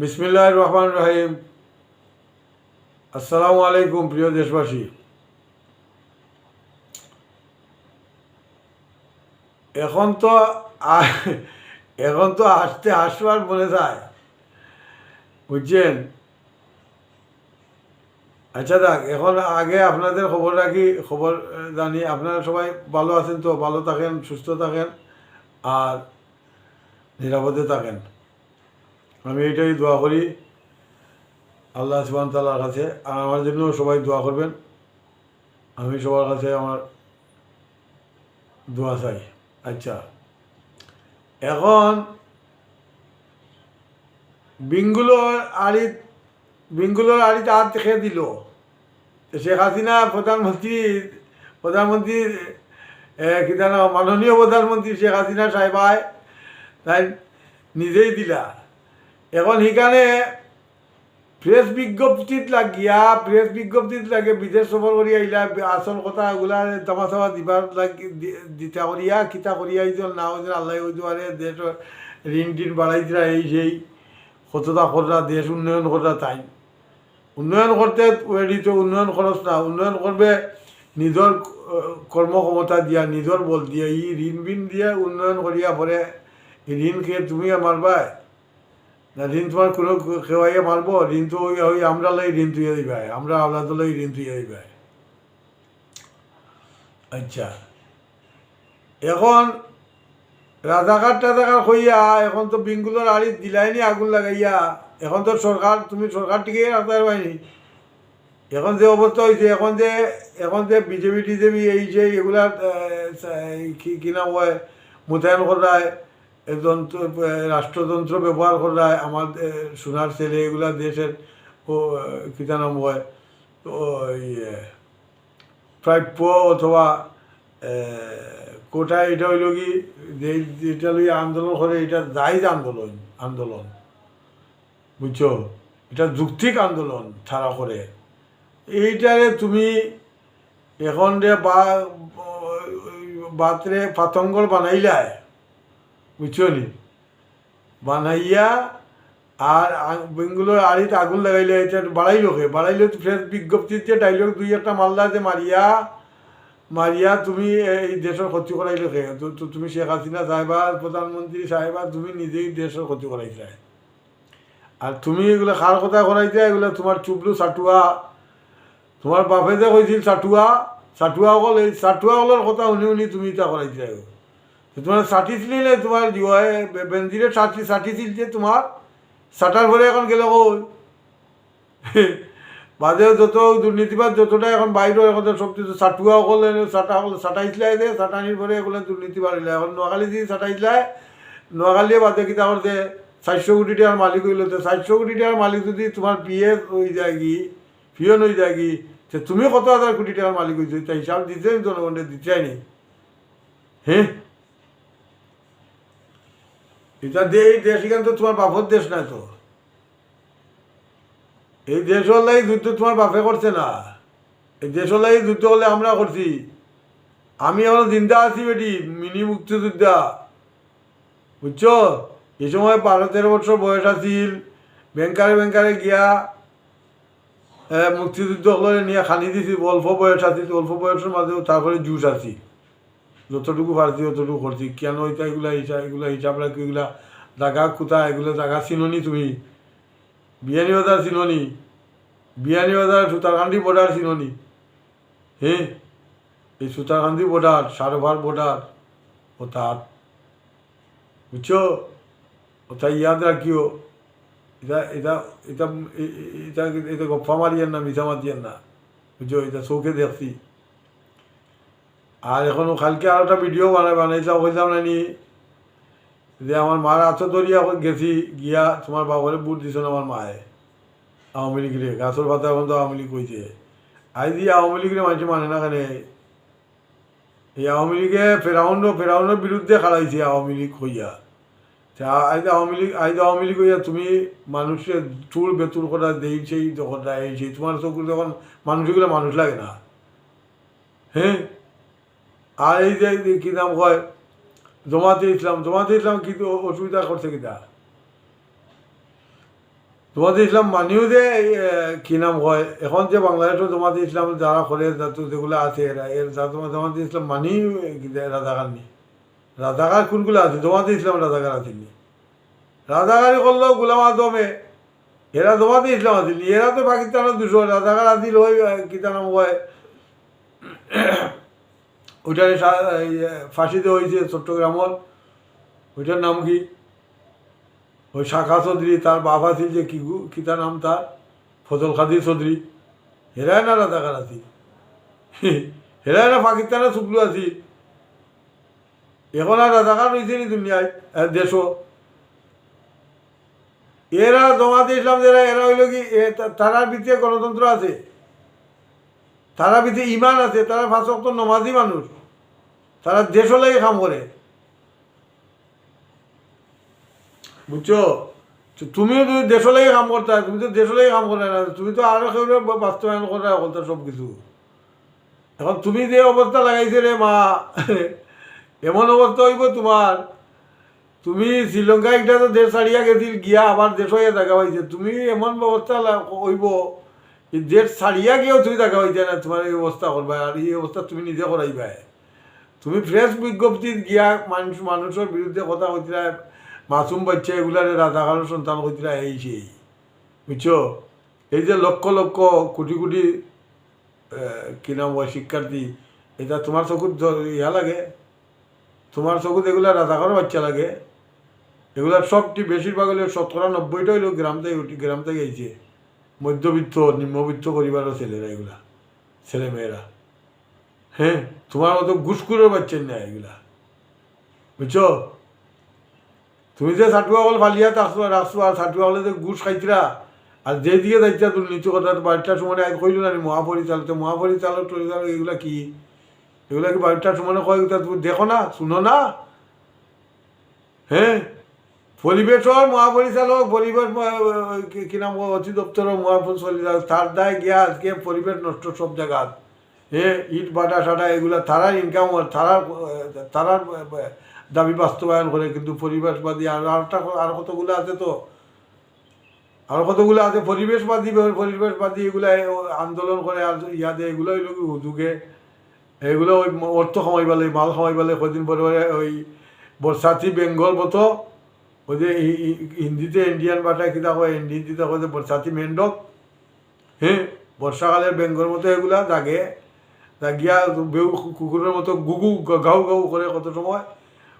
বিসমিল্লাহ রহমান রহিম। আসসালামু আলাইকুম, প্রিয় দেশবাসী। এখন তো এখন তো হাসতে হাসবার মনে যায়। বুঝছেন? আচ্ছা দেখ এখন আগে আপনাদের খবর রাখি, খবর জানি, আপনারা সবাই ভালো আছেন তো? ভালো থাকেন, সুস্থ থাকেন, আর নিরাপদে থাকেন। আমি এইটাই দোয়া করি আল্লাহ সুবান তাল্লার কাছে। আর আমার জন্য সবাই দোয়া করবেন। আমি সবার কাছে আমার দোয়া চাই। আচ্ছা। এখন বিঙ্গুলোর আড়িত বিঙ্গুলোর আড়িত আর দেখে দিল? শেখ হাসিনা প্রধানমন্ত্রী প্রধানমন্ত্রী কি জানো মাননীয় প্রধানমন্ত্রী শেখ হাসিনা সাহেবায় তাই নিজেই দিলা। এখন সেখানে প্রেস বিজ্ঞপ্তিত লাগিয়া প্রেস বিজ্ঞপ্তিত লাগে বিদেশ সফর করিয়া আইলা আসল কথা এগুলা তামা চামা দিবার লাগি দিতা করিয়া কিতা করিয়া আইজন না হইজন আল্লাহ হইতে পারে দেশ ঋণ টিন বাড়াই দিলা এই সেই কতটা করা দেশ উন্নয়ন করা তাই। উন্নয়ন করতে রেডি তো উন্নয়ন খরচ না উন্নয়ন করবে নিজের আহ, কর্মক্ষমতা দিয়া নিজের বল দিয়া ই ঋণ বিন দিয়া উন্নয়ন করিয়া পরে এই ঋণ খেয়ে তুমি মারবাই ঋণ তোমার কোনো খেওয়াইয়া মারবো ঋণ তো ওই ওই আমরা লাই ঋণ তুইয়া দিবে। আমরা আলাদা লাই ঋণ তুইয়া দিবে। আচ্ছা। এখন রাজাঘাট টাজাঘাট হইয়া এখন তো বিঙ্গুলোর আড়ি দিলাইনি, আগুন লাগাইয়া। এখন তো সরকার, তুমি সরকার টিকে রাখতে পারবাইনি এখন যে অবস্থা হয়েছে এখন যে এখন যে বিজেপি টিজেপি এই যে এগুলা কি কি নাম হয়? মোতায়েন করায় যন্ত্র আহ, রাষ্ট্রযন্ত্র ব্যবহার করায় আমার আহ, সোনার ছেলে এগুলা দেশের ও আহ, কি নাম হয় আহ, প্রাপ্য অথবা কোটা এটা হইল কি যে যেটা লইয়া আন্দোলন করে এটা জায়জ আন্দোলন আন্দোলন। বুঝছ? এটা যুক্তিক আন্দোলন ছাড়া করে। এইটারে তুমি এখন যে বা বাতরে পাতঙ্গল বানাইলায় বুঝছ নি বানাইয়া আর বেঙ্গুলোর আড়িতে আগুন লাগাইলে এটা বাড়াইলো কে? বাড়াইলে ফের বিজ্ঞপ্তিতে ডাইলগ দুই একটা মালদা যে মারিয়া মারিয়া তুমি এই দেশের ক্ষতি করাইলে কে? তো তুমি শেখ হাসিনা সাহেবা, প্রধানমন্ত্রী সাহেবা, তুমি নিজেই দেশের ক্ষতি করাইছে আর তুমি এগুলো খার কথা করাইছে এগুলো তোমার চুবলু চাটুয়া তোমার বাপে যে কৈছিল চাটুয়া চাটুয়া অকল এই চাটুয়া অকলৰ কথা শুনি শুনি তুমি ইটা করাইছে তো তোমার চাটিছিলি নে তোমার বেঞ্জিৰে চাটি চাটিছিল যে তোমাৰ চাটার পরে এখন গেলে কই বাজে যত দুর্নীতিবাদ যতটা এখন বাইরে এখন সব কিছু চাটুয়া অকল চাটা অকল চাটাইছিলাই যে চাটানির পরে এগুলো দুর্নীতি বাড়িলে এখন নোয়াখালী দিয়ে চাটাইছিলাই নোয়াখালীয়ে বাদে কিতা করতে চারশো কোটি টাকার মালিক হইল তো চারশো কোটি টাকার মালিক যদি তোমার পিএ হয়ে যায় কি, পিয়ন হয়ে যায় কি, তো তুমি কত হাজার কোটি টাকার মালিক হয়েছো তা হিসাব দিতে জনগণের দিতেই নি হ্যাঁ এটা দিয়ে এই দেশ এখান তো তোমার বাপর দেশ নাই তো। এই দেশ হলে এই যুদ্ধ তোমার বাপে করছে না। এই দেশ হলে এই যুদ্ধ হলে আমরা করছি। আমি এখন জিন্দা আছি বেটি, মিনি মুক্তিযোদ্ধা। বুঝছ? এই সময় বারো তেরো বছর বয়স আছিল ব্যাংকারে ব্যাংকারে গিয়া মুক্তিযুদ্ধ হলে নিয়ে খানি দিছি, অল্প বয়স আছিল, অল্প বয়সের মাঝেও তারপরে জুস আছি যতটুকু পারছি ততটুকু করছি। কেন এটা, এগুলা হিসাব এগুলা হিসাব রাখি এগুলা জাগা কোথা, এগুলো জাগা চিননি তুমি? বিয়ানি বাজার চিননি? বিয়ানি বাজার সুতারকান্দি বর্ডার চিননি? হ্যাঁ এই সুতারকান্দি বর্ডার সারোভার বর্ডার ও তার, বুঝছ? ওটা ইয়াদ রাখিও। এটা এটা এটা এটা এটা গপ্পা মারিয়েন না মিথা মারিয়েন না। বুঝছ? এটা চৌকে দেখছি। আর এখন কালকে আর একটা ভিডিও বানাই বানাইছিলাম কইলাম, নানি, যে আমার মার আছো দরিয়া গেছি, গিয়া তোমার বাবারে বুট দিছ না আমার মায়ে। আওয়ামী লীগরে গাছর পাতা এখন তো আওয়ামী লীগ কইছে। আই দিয়ে আওয়ামী লীগরে মানুষ মানে না কেন? এই আওয়ামী লীগে ফেরাউন ফেরাউনের বিরুদ্ধে খাড়াইছে আওয়ামী লীগ কইয়া তা আজ আওয়ামী লীগ, আজ আওয়ামী লীগ হইয়া তুমি মানুষের চুল বেতুল করা দেই সেই এই সেই, তোমার চকুর তখন মানুষগুলো মানুষ লাগে না। হ্যাঁ? আর এই যে কী নাম হয়? জমাতে ইসলাম জমাতে ইসলাম কি অসুবিধা করছে কিনা জমাতে ইসলাম মানিও যে কী নাম হয়? এখন যে বাংলাদেশও জমাতে ইসলাম যারা করে যেগুলো আছে এরা এর জমাতে ইসলাম মানি রাজাকার নি রাজাকার কোনগুলো আছে? জমাতে ইসলাম রাজাকার আসেনি রাজাকারি করলেও গোলাম আজমে এরা জমাতে ইসলাম আসেনি এরা তো পাকিস্তানের দুশো রাজাকার ওই এ, কিতা নাম হয়? ওইটারে সা- এই, এ, ফাঁসিতে হয়েছে চট্টগ্রামত ওইটার নাম কি? ওই শাখা চৌধুরী তার বাবা ছিল যে কি তার নাম তার? ফজল কাদির চৌধুরী। হেরাই না রাজাকার আছি হেরাই না পাকিস্তানে শুক্লু আছি এখন আর রাজাকার রয়েছে নি দুনিয়ায় এ, দেশও। এরা জমাতে ইসলাম যারা এরা হইল কি এ, তা- তারার ভিতরে গণতন্ত্র আছে। তারা ভিতরে ইমান আছে, তারা ফাঁসক্ত নমাজি মানুষ। তারা দেশও লাগে কাম করে। বুঝছ? তুমিও যদি দেশ লাগে কাম করতে, তুমি তো দেশ লাগে কাম করে না, তুমি তো আরও কেউ বাস্তবায়ন করে করতে সব কিছু এখন তুমি যে অবস্থা লাগাইছে রে মা, এমন অবস্থা হইব তোমার তুমি শ্রীলঙ্কা একটা তো দেশ ছাড়িয়া গেছিল, গিয়া আবার দেশ হয়ে দেখা পাইছে। তুমি এমন ব্যবস্থা লা- হইব। এই ছাড়িয়া গিয়েও তুমি দেখা হয়েছে না তোমার এই অবস্থা করবা আর এই অবস্থা তুমি নিজে করাইবা তুমি ফ্রেশ বিজ্ঞপ্তিত গিয়া মানুষ মানুষের বিরুদ্ধে কথা কইছিলা মাসুম বাচ্চা এগুলারে রাজাকারের সন্তান কইছিলা এই সেই। বুঝছ এই যে লক্ষ লক্ষ কোটি কোটি কি নাম হয় শিক্ষার্থী এটা তোমার চকুত ইয়া লাগে। তোমার চকুত এগুলা রাজাকারের বাচ্চা লাগে। এগুলা সবটি বেশিরভাগ হলে শতকরা নব্বইটা হইলেও গ্রাম থেকে গ্রাম থেকে আইছে মধ্যবিত্ত, নিম্নবিত্ত পরিবারের ছেলেরা এগুলা ছেলে মেয়েরা হ্যাঁ তোমার মতো ঘুষখুরের বাচ্চা না এগুলা। বুঝছ? তুমি যে সাটুয়া বল ফালিয়া রাখছো আর সাটুয়া বলে যে ঘুষ খাইছিলা আর যে দিকে যাইছা তুমি নিচু কথা বাড়িটার সময় আজ কইল না মহাপরিচালক। তো মহাপরিচালক টরিচালক এগুলা কি? এগুলা কি বাড়িটার সময় কয়? তুমি দেখো না, শুনো না? হ্যাঁ? পরিবেশর মহাপরিচালক পরিবেশ কি- নাম অতি দপ্তরের মহাপরিচালক তার দায় গিয়া আজকে পরিবেশ নষ্ট সব জায়গা হ্যাঁ ইট, বাটা সাটা এগুলো তারার ইনকাম তারার তারার দাবি বাস্তবায়ন করে কিন্তু পরিবেশবাদী আর আরেকটা আর কতগুলো আছে তো? আর কতগুলো আছে? পরিবেশবাদী পরিবেশবাদী এগুলা আন্দোলন করে আর ইয়াদে এগুলো হুজুগে এগুলো ওই অর্থ খামাই পালে, মাল খামাই পালে, কদিন পরে ওই বর্ষাতি বেঙ্গল মতো হি- হিন্দিতে ইন্ডিয়ান ভাষায় কিতা কয়? হিন্দিতে যে বর্ষাতি মেন্ডক হ্যাঁ বর্ষাকালের বেঙ্গল মতো এগুলা জাগে, জাগিয়া বেউ কুকুরের মতো গুগু গাউ গাউ করে কত সময়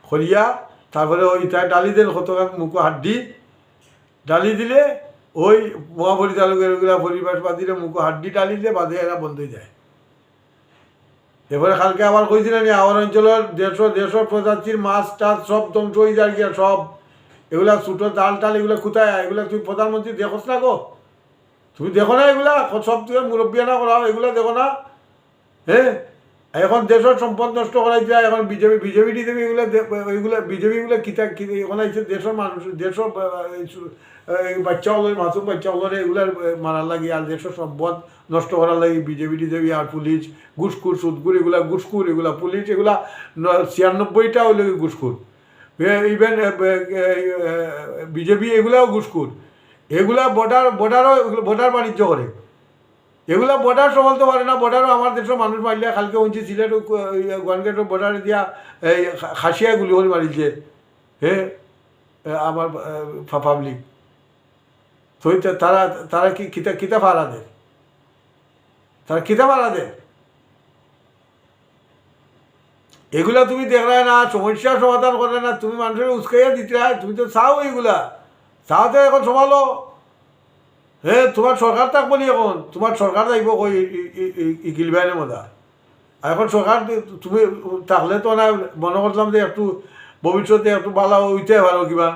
খরিয়া তারপরে ওই তাই ডালি দেন কত মুখো হাড্ডি, ডালি দিলে ওই মহাপরিচালকের ওগুলা পরিবেশবাদীরা মুখো হাড্ডি ডালি দিলে বাদে এরা বন্ধ হয়ে যায়। এবারে কালকে আবার কইছিলেন আমার অঞ্চলের দেড়শো দেড়শো প্রজাতির মাছ, টাছ সব ধ্বংস হয়ে যায় গিয়া সব। এগুলা ছোটো ডাল টাল, এগুলা কোথায়? এগুলা তুমি প্রধানমন্ত্রী দেখোস না গো? তুমি দেখো না এগুলা? সব থেকে মুরব্বিয়ানা করা এগুলা দেখো না? হ্যাঁ এখন দেশের সম্পদ নষ্ট করাই যায় এখন বিজেপি বিজেপি টিজেপি এগুলো এগুলো, বিজেপি এগুলো কিতা এখন আইছে দেশের মানুষ, দেশের বাচ্চা হলো মাসুম বাচ্চা হলো এগুলার মারার লাগে, আর দেশের সম্পদ নষ্ট করার লাগে, বিজেপি টিজেপি আর পুলিশ ঘুষখুর সুদকুর এগুলা ঘুষখুর এগুলা পুলিশ, এগুলা ছিয়ানব্বইটা হলো ঘুষখুর ইভেন বিজেপি এগুলাও ঘুষখুর। এগুলা বর্ডার বর্ডারও বর্ডার বাণিজ্য করে। এগুলা বর্ডার সমালতে পারে না বর্ডারও আমার দেশের মানুষ মারলে কালকে উঞ্চি সিলেট গোয়ানগেটের বর্ডারে দিয়া, এই খাসিয়া গুলি করে মারিছে। হে আমার পাবলিক তো তারা তারা কি, কিতা কিতা ভাড়া দেয়? তারা কিতা ভাড়া দেয়? এগুলা তুমি দেখলে না, সমস্যার সমাধান করে না, তুমি মানুষের উস্কাইয়া দিতে হয় তুমি তো চাও এগুলা। চাও তো এখন সমালো। হে, তোমার সরকার থাকব নি এখন? তোমার সরকার থাকব কই ইকিলবাইনের মজা? আর এখন সরকার তুমি থাকলে তো না, মনে করলাম যে একটু ভবিষ্যতে একটু ভালো হইতে ভালো কিবা।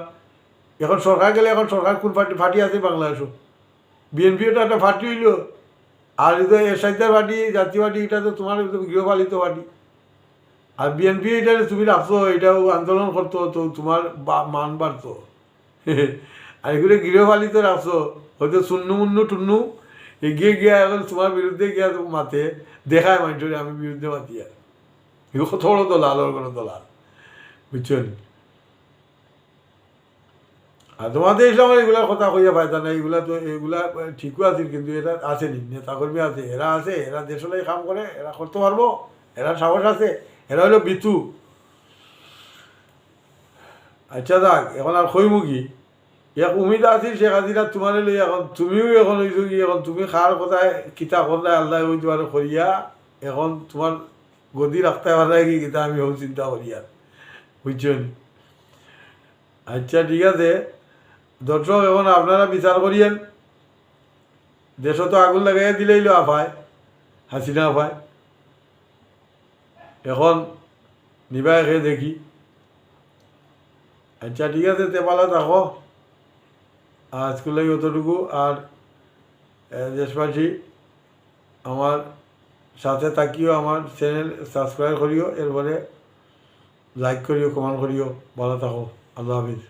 এখন সরকার গেলে এখন সরকার কোন পার্টি ফাটি আছে বাংলাদেশও? বিএনপিও তো একটা পার্টি হইল। আর এই তো পার্টি, জাতীয় পার্টি, এটা তো তোমার গৃহপালিত পার্টি। আর বিএনপি এটা তুমি রাখছো এটাও আন্দোলন করতো, তো তোমার মান বাড়তো। আর এগুলো গৃহপালিত রাখছো হয়তো শূন্য মুন্ন টুন্নু, এগিয়ে গিয়া এখন তোমার বিরুদ্ধে গিয়া তো মাতে, দেখায় মানুষের আমি বিরুদ্ধে মাতি আর। এগুলো কত বড় দলাল ওর কোনো দলাল। বুঝছেন? আর তোমাদের ইসলামের এগুলা কথা কইয়া পাইতা না এগুলা তো, এগুলা ঠিকও আছে, কিন্তু এটা আছে নি নেতাকর্মী আছে, এরা আছে, এরা দেশলাই কাম করে, এরা করতে পারব, এরা সাহস আছে। এরা হলো বিতু। আচ্ছা যাক, এখন আর কইমু কি? এক উমিদ আছিল, শেখ হাজিরা তোমার লই এখন, তুমিও এখন হইছো কি? এখন তুমি খার কথায় কিতা করলে আল্লাহ ওই তোমার করিয়া এখন তোমার গদি রাখতে পারে কি কিতা আমি হোক চিন্তা করি আর বুঝছ নি? আচ্ছা ঠিক আছে। দর্শক এখন আপনারা বিচার করিয়েন দেশ তো আগুন লাগাইয়া দিলেইলো আফায় হাসিনা আফায় এখন নিবাই খেয়ে দেখি। আচ্ছা ঠিক আছে তে ভালো থাকো আজকে লাগে অতটুকু আর দেশবাসী আমার সাথে থাকিও আমার চ্যানেল সাবস্ক্রাইব করিও এরপরে লাইক করিও কমেন্ট করিও ভালো থাকো। আল্লাহ হাফিজ।